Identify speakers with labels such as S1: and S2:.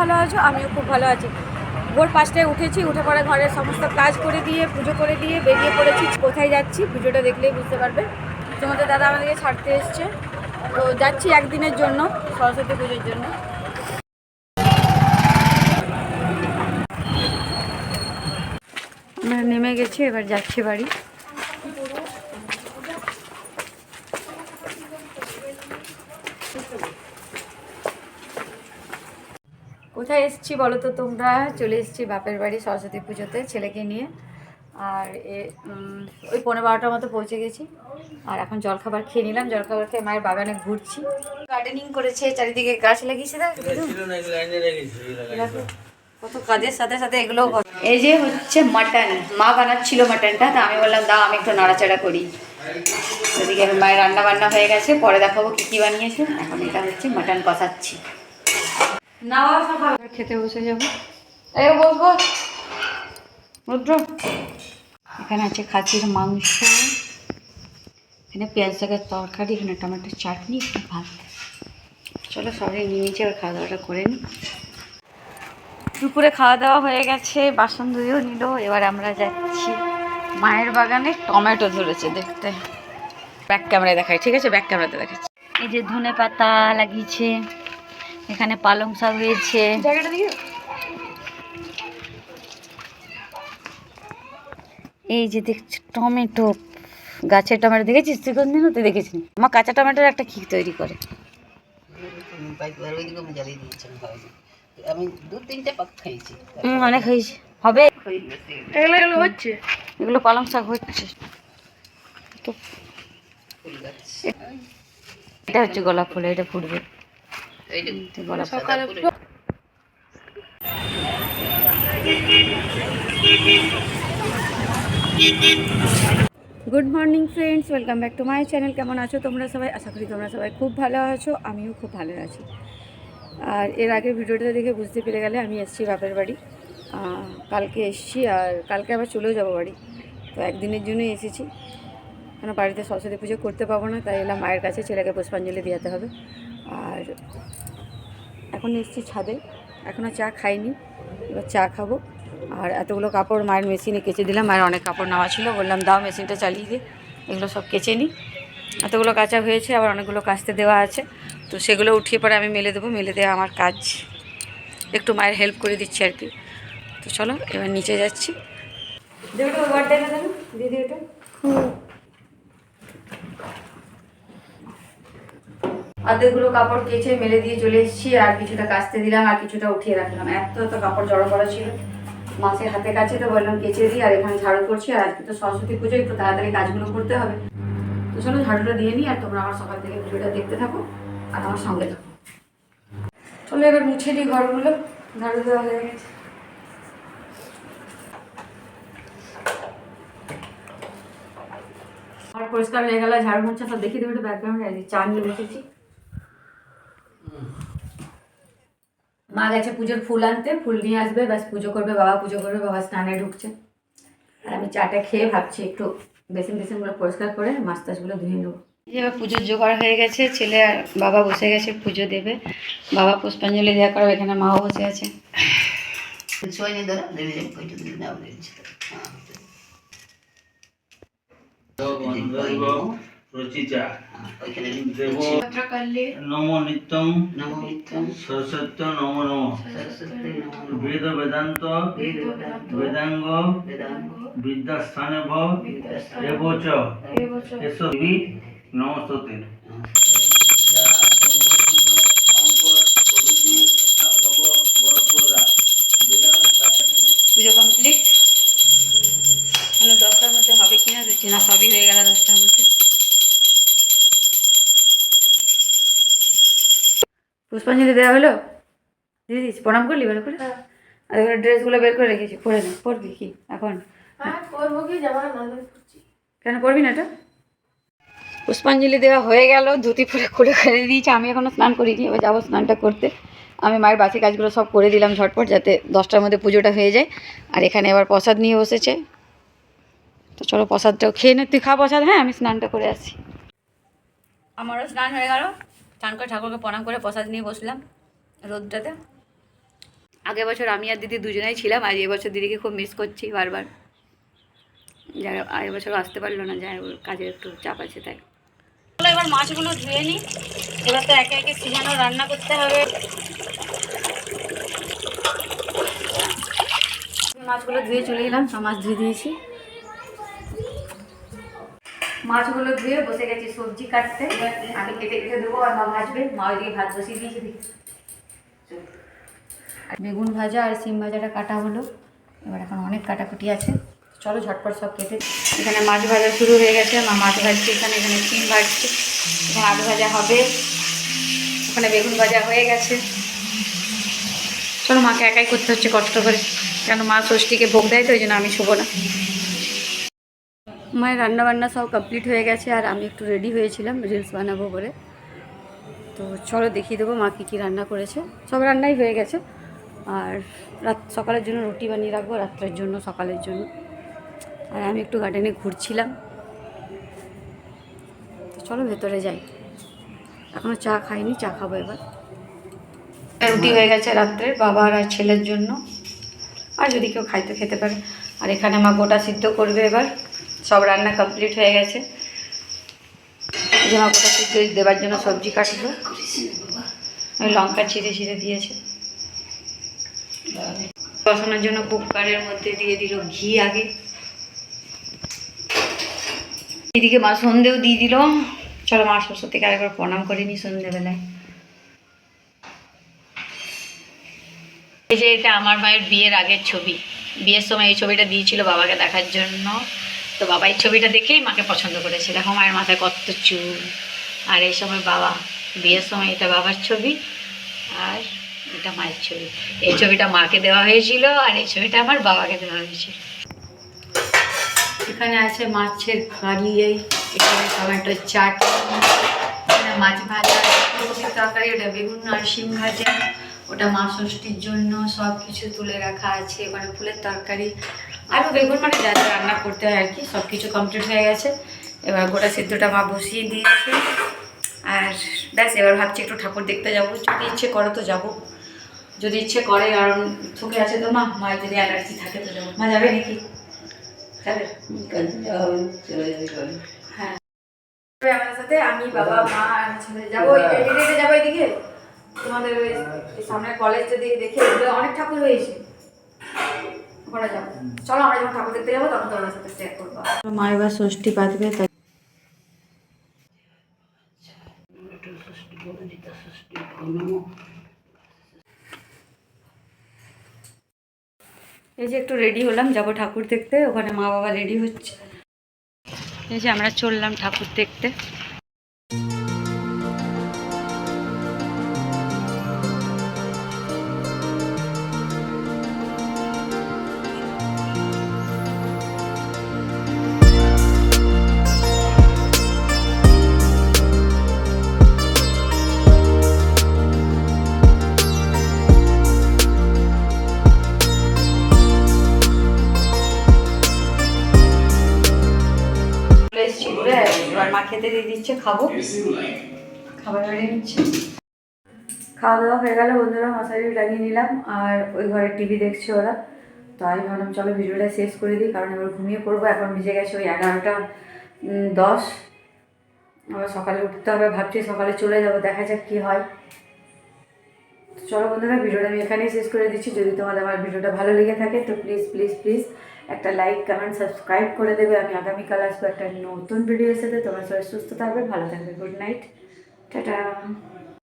S1: ভালো আছো? আমিও খুব ভালো আছি। ভোর পাঁচটায় উঠেছি, উঠে পরে ঘরের সমস্ত কাজ করে দিয়ে, পুজো করে দিয়ে বেরিয়ে পড়েছি। কোথায় যাচ্ছি পুজোটা দেখলেই বুঝতে পারবে। তোমাদের দাদা আমাদেরকে ছাড়তে এসছে। তো যাচ্ছি একদিনের জন্য, সরস্বতী পুজোর জন্য। আমরা নেমে গেছি, এবার যাচ্ছি বাড়ি। কোথায় এসেছি বলো তো তোমরা? চলে এসেছি বাপের বাড়ি সরস্বতী পুজোতে ছেলেকে নিয়ে। আর এ ওই পনেরো বারোটার মতো পৌঁছে গেছি। আর এখন জলখাবার খেয়ে নিলাম। জলখাবার খেয়ে মায়ের বাগানে ঘুরছি। গার্ডেনিং করেছে চারিদিকে গাছ লাগিয়েছে কত কাজের সাথে সাথে এগুলো এই যে হচ্ছে মাটন মা বানাচ্ছিল মাটনটা তা আমি বললাম দাও আমি একটু নাড়াচাড়া করি। ওদিকে মায়ের রান্না বান্না হয়ে গেছে। পরে দেখাবো কী কী বানিয়েছে। এখন এটা হচ্ছে মাটন কষাচ্ছি। খেতে বসে যাব। এই বস বস রুদ্র এখানে আছে খাসির মাংস। এখানে পেঁয়াজ শাকের তরকারি এখানে টমেটোর চাটনি একটু ভাত। চলো সবাই নিয়ে নিচে আর খাওয়া দাওয়াটা করে নিই দুপুরে খাওয়া দাওয়া হয়ে গেছে বাসন ধুয়েও নিল। এবার আমরা যাচ্ছি মায়ের বাগানে টমেটো ধরেছে দেখতে। ব্যাক ক্যামেরায় দেখাই ঠিক আছে? ব্যাক ক্যামেরাতে দেখাচ্ছি। এই যে ধনে পাতা লাগিয়েছে। এখানে পালং শাক হয়েছে এই যে দেখছি টমেটো। গাছের টমেটো দেখেছিস? তুই কোনদিনও তুই দেখিস নি আমার কাঁচা টমেটোর একটা ক্ষীর তৈরি করে।
S2: আমি দু তিনটে পাক খাইছি
S1: অনেক হয়েছে। হবে?
S3: এগুলো এগুলো হচ্ছে?
S1: এগুলো পালং শাক হচ্ছে। তো এটা হচ্ছে গোলাপ ফুল এটা ফুটবে
S2: এইটা
S1: তো গোলাপ ফুল।
S3: সকালে
S1: good morning friends welcome back to my channel. কেমন আছো তোমরা সবাই? আশা করি তোমরা সবাই খুব ভালো আছো আমিও খুব ভালো আছি। আর এর আগের ভিডিওটা দেখে বুঝতে পেরে গেলে আমি এসেছি বাপের বাড়ি। কালকে এসেছি আর কালকে আবার চলেও যাব বাড়ি। তো একদিনের জন্যই এসেছি। কেন বাড়িতে সরস্বতী পুজো করতে পারব না তাই এলাম মায়ের কাছে ছেলেকে পুষ্পাঞ্জলি দিয়াতে হবে। আর এখন এসছি ছাদে। এখনও চা খাইনি, এবার চা খাব। আর এতগুলো কাপড় মায়ের মেশিনে কেচে দিলাম, মায়ের অনেক কাপড় নেওয়া ছিল। বললাম, দাও মেশিনটা চালিয়ে দিয়ে এগুলো সব কেচে নিই এতগুলো কাঁচা হয়েছে, আবার অনেকগুলো কাচতে দেওয়া আছে। তো সেগুলো উঠিয়ে পরে আমি মেলে দেবো, মেলে দেওয়া আমার কাজ। একটু মায়ের হেল্প করে দিচ্ছি আর কি। তো চলো, এবার নিচে যাচ্ছি। দিদি ওটা দিদি অর্ধেকগুলো কাপড় কেচে মেলে দিয়ে চলে এসেছি, আর কিছুটা কাচতে দিলাম, আর কিছুটা উঠিয়ে রাখলাম। এত তো কাপড় জড়ো করা ছিল। মাসের হাতে কাছে তো বললাম, কেচে দিই, আর এখানে ঝাড়ু করছি, আর আজকে তো সরস্বতী পুজো, একটু তাড়াতাড়ি কাজগুলো করতে হবে। তো চলো, ঝাড়ুটা দিয়ে নিই, আর তোমরা আমার সকাল থেকে ভিডিওটা দেখতে থাকো, আর আমার সঙ্গে থাকো। চলো, এবার মুছে দিই ঘরগুলো। ঝাড়ু দেওয়া হয়ে গেছে। আর পরিষ্কার হয়ে গেল, ঝাড়ু মোছা, সব দেখিয়ে দেবে ব্যাকগ্রাউন্ডে চা নিয়ে বসেছি। মা গেছে পুজোর ফুল আনতে ফুল নিয়ে আসবে ব্যাস পুজো করবে বাবা পুজো করবে বাবা স্নানে ঢুকছে। আর আমি চাটা খেয়ে ভাবছি একটু বেসিন বেসিনগুলো পরিষ্কার করে মাছ টাছগুলো ধুয়ে নেব। এবার পুজোর জোগাড় হয়ে গেছে ছেলে আর বাবা বসে গেছে পুজো দেবে। বাবা পুষ্পাঞ্জলি দেওয়া করবে এখানে মাও বসে আছে।
S2: ধরো
S4: রচিতা। নম নিত্যং
S2: নমো নিত্যং
S4: সরস্বত্য নম নম। বেদ বেদান্ত। বেদাঙ্গ। বিদ্যাস্থানে ভ এবচ
S3: এবচ
S4: এসো।
S1: পুষ্পাঞ্জলি দেওয়া হলো? দিদি প্রণাম করলি ভালো করে? আর এগুলো ড্রেসগুলো বের করে রেখেছি পরে নে পরবি কি এখন?
S3: হ্যাঁ
S1: কেন পরবি না এটা? পুষ্পাঞ্জলি দেওয়া হয়ে গেল ধুতি পরে খুলে ফেলে দিয়েছি আমি এখনও স্নান করিনি এবার যাব স্নানটা করতে। আমি মায়ের বাসি কাজগুলো সব করে দিলাম ঝটপট যাতে দশটার মধ্যে পুজোটা হয়ে যায়। আর এখানে এবার প্রসাদ নিয়ে বসেছে। তো চলো প্রসাদটাও খেয়ে নে তুই খা প্রসাদ হ্যাঁ আমি স্নানটা করে আসি আমারও স্নান হয়ে গেল। স্নান করে ঠাকুরকে প্রণাম করে প্রসাদ নিয়ে বসলাম রোদটাতে। আগের বছর আমি আর দিদি দুজনেই ছিলাম আর এবছর দিদিকে খুব মিস করছি বারবার। যারা আগের বছর আসতে পারল না, যাই কাজের একটু চাপ আছে তাই। এবার মাছগুলো ধুয়ে নিই এবার তো একে একে সিজানো রান্না করতে হবে। মাছগুলো ধুয়ে চলে গেলাম সব মাছ ধুয়ে দিয়েছি। মাছগুলো ধুয়ে বসে গেছি, সবজি কাটতে। আমি কেটে কেটে দেবো, আর মা ভাজবে। মা ওইদিকে ভাত বসিয়ে দিয়েছে বেগুন ভাজা আর সিম ভাজাটা কাটা হলো। এবার এখন অনেক কাটাকুটি আছে। চলো ঝটপট সব কেটে এখানে মাছ ভাজা শুরু হয়ে গেছে। মা মাছ ভাজছে এখানে এখানে সিম ভাজছে। এখানে আলু ভাজা হবে। ওখানে বেগুন ভাজা হয়ে গেছে। চলো মাকে একাই করতে হচ্ছে কষ্ট করে। কেন মা ষষ্ঠীকে ভোগ দেয় তো, ওই জন্য আমি শুভ না। মায়ের রান্না বান্না সব কমপ্লিট হয়ে গেছে আর আমি একটু রেডি হয়েছিলাম রিলস বানাবো বলে। তো চলো দেখিয়ে দেবো মা কী কী রান্না করেছে। সব রান্নাই হয়ে গেছে। আর রাত সকালের জন্য রুটি বানিয়ে রাখব, রাত্রের জন্য, সকালের জন্য। আর আমি একটু গার্ডেনে ঘুরছিলাম। তো চলো ভেতরে যাই। এখনও চা খাইনি, চা খাব এবার। রুটি হয়ে গেছে রাত্রে বাবার আর ছেলের জন্য। আর যদি কেউ খাইতে খেতে পারে। আর এখানে মা গোটা সিদ্ধ করবে এবার। সব রান্না কমপ্লিট হয়ে গেছে। গোটা সিদ্ধ দেওয়ার জন্য সবজি কাটলো ওই লঙ্কা ছিঁড়ে ছিঁড়ে দিয়েছে। বসানোর জন্য কুকারের মধ্যে দিয়ে দিল ঘি আগে। এদিকে মা সন্ধেও দিয়ে দিল। চলো মা সরস্বতীকে আরেকবার প্রণাম করে নি সন্ধেবেলায়। এই যে এটা আমার মায়ের বিয়ের আগের ছবি। বিয়ের সময় এই ছবিটা দিয়েছিল বাবাকে দেখার জন্য। তো বাবা এই ছবিটা দেখেই মাকে পছন্দ করেছে। দেখো মায়ের মাথায় কত চুল। আর এই সময় বাবা, বিয়ের সময় এটা বাবার ছবি আর এটা মায়ের ছবি। এই ছবিটা মাকে দেওয়া হয়েছিল আর এই ছবিটা আমার বাবাকে দেওয়া হয়েছিল। এখানে আছে মাছের কারি এই এখানে টমেটোর চাটনি মাছ ভাজা তরকারি, ওটা বেগুন আর শিম ভাজা। ওটা মা ষষ্ঠীর জন্য সব কিছু তুলে রাখা আছে ওখানে ফুলের তরকারি। আরও বেগুন মানে যা যা রান্না করতে হয় আর কি সব কিছু কমপ্লিট হয়ে গেছে। এবার গোটা সিদ্ধটা মা বসিয়ে দিয়েছে। আর ব্যাস এবার ভাবছি একটু ঠাকুর দেখতে যাব। যদি ইচ্ছে করে তো যাব। যদি ইচ্ছে করে কারণ থুকে আছে তো মা মায়ের যদি অ্যালার্জি থাকে তো যাব। মা যাবে নাকি? যাবে? হ্যাঁ। আমার সাথে আমি বাবা মা ছেলে যাব। এদিকে যাব এদিকে? তোমাদের ওই কলেজটা দিয়ে দেখে অনেক ঠাকুর হয়েছে চলো আমরা যখন ঠাকুর দেখতে যাব তখন তোমাদের সাথে শেয়ার করব। মা এবার ষষ্ঠী পাতবে এই যে একটু রেডি হলাম যাব ঠাকুর দেখতে ওখানে মা বাবা রেডি হচ্ছে। এই যে আমরা চললাম ঠাকুর দেখতে। চলে এসেছি ঘুরে এবার মা খেতে দিয়ে দিচ্ছে, খাব। খাবার বেড়ে নিচ্ছে। খাওয়া দাওয়া হয়ে গেল, বন্ধুরা মশারি লাগিয়ে নিলাম। আর ওই ঘরে টিভি দেখছে ওরা। তো আমি ভাবলাম, চলো ভিডিওটা শেষ করে দিই, কারণ এবার ঘুমিয়ে পড়ব। এখন ভিজে গেছে ওই এগারোটা দশ। আবার সকালে উঠতে হবে, ভাবছি সকালে চলে যাব, দেখা যাক কী হয়। চলো বন্ধুরা, ভিডিওটা আমি এখানেই শেষ করে দিচ্ছি। যদি তোমাদের আমার ভিডিওটা ভালো লেগে থাকে, তো প্লিজ প্লিজ প্লিজ একটা লাইক কমেন্ট সাবস্ক্রাইব করে দেবে। আমি আগামীকাল আসব একটা নতুন ভিডিওর সাথে। তোমার সবাই সুস্থ থাকবে, ভালো থাকবে। Good night tata